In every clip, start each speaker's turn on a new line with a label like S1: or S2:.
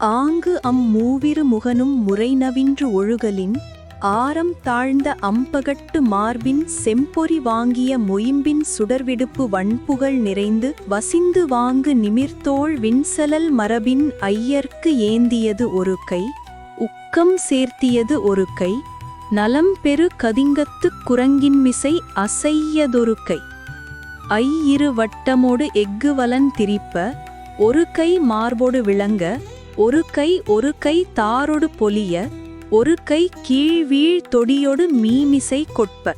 S1: ஆங்கு அம் மூவிரு முகனும் முறைநவின்று ஒழுகலின் ஆரம் தாழ்ந்த அம்பகட்டு மார்பின் செம்பொறி வாங்கிய மொயிம்பின் சுடர்விடுப்பு வன்புகழ் நிறைந்து வசிந்து வாங்கு நிமிர்த்தோள் விண்சலல் மரபின் ஐயர்க்கு ஏந்தியது ஒரு கை உக்கம் சேர்த்தியது ஒரு கை நலம் பெரு கதிங்கத்துக் குரங்கின்மிசை அசையதொரு கை. ஐயிரு இரு வட்டமோடு எஃகுவலன் திரிப்ப ஒரு கை மார்போடு விளங்க ஒரு கை ஒரு கை தாரொடு பொலிய ஒரு கை கீழ்வீழ் தொடியொடு மீமிசை கொட்ப.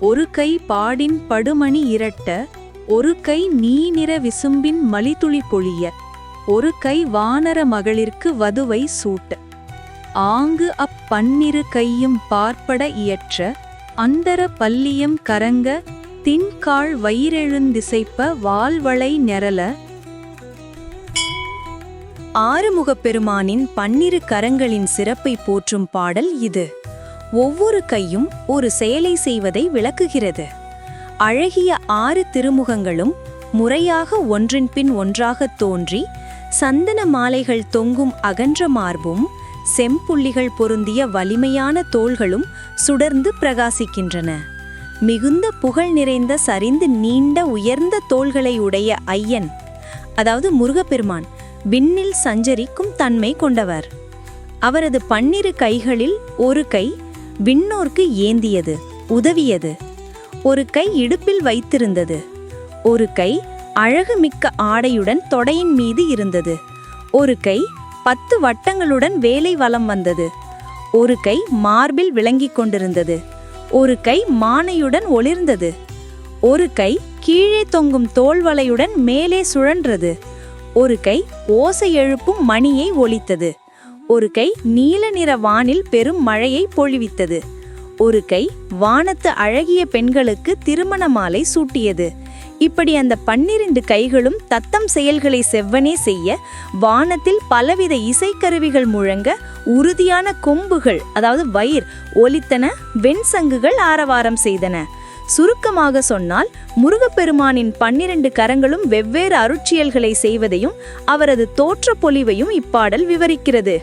S1: ஒரு கை பாடின் படுமணி இரட்ட ஒரு கை நீநிற விசும்பின் மலிதுளி பொழிய ஒரு கை வானர மகளிர்க்கு வதுவை சூட்ட. ஆங்கு அப்பன்னிரு கையும் பார்ப்பட இயற்ற அந்தர பல்லியம் கரங்க தின்காள் வயிறெழுந்திசைப்ப வால்வளை நெரல ஆறுமுகப் பெருமானின் பன்னிரு கரங்களின் சிறப்பை போற்றும் பாடல் இது. ஒவ்வொரு கையும் ஒரு செயலை செய்வதை விளக்குகிறது. அழகிய ஆறு திருமுகங்களும் முறையாக ஒன்றின் பின் ஒன்றாகத் தோன்றி சந்தன மாலைகள் தொங்கும் அகன்ற மார்பும் செம்புள்ளிகள் பொருந்திய வலிமையான தோள்களும் சுடர்ந்து பிரகாசிக்கின்றன. மிகுந்த புகழ் நிறைந்த சரிந்து நீண்ட உயர்ந்த தோள்களை உடைய ஐயன் அதாவது முருகப்பெருமான் விண்ணில் சஞ்சரிக்கும் தன்மை கொண்டவர். அவரது பன்னிரு கைகளில் ஒரு கை விண்ணோர்க்கு ஏந்தியது உதவியது. ஒரு கை இடுப்பில் வைத்திருந்தது. ஒரு கை அழகு மிக்க ஆடையுடன் தொடையின் மீது இருந்தது. ஒரு கை பத்து வட்டங்களுடன் வேலை வலம் வந்தது. ஒரு கை மார்பில் விளங்கிக் கொண்டிருந்தது. ஒரு கை மானையுடன் ஒளிர்ந்தது. ஒரு கை கீழே தொங்கும் தோல்வலையுடன் மேலே சுழன்றது. ஒரு கை ஓசை எழுப்பும் மணியை ஒலித்தது. ஒரு கை நீல நிற வானில் பெரும் மழையை பொழிவித்தது. ஒரு கை வானத்து அழகிய பெண்களுக்கு திருமண மாலை சூட்டியது. இப்படி அந்த பன்னிரண்டு கைகளும் தத்தம் செயல்களை செவ்வனே செய்ய வானத்தில் பலவித இசைக்கருவிகள் முழங்க உறுதியான கொம்புகள் அதாவது வயிர் ஒலித்தன வெண்சங்குகள் ஆரவாரம் செய்தன. சுருக்கமாக சொன்னால் முருகப்பெருமானின் பன்னிரண்டு கரங்களும் வெவ்வேறு அருட்சியல்களை செய்வதையும் அவரது தோற்ற பொலிவையும் இப்பாடல் விவரிக்கிறது.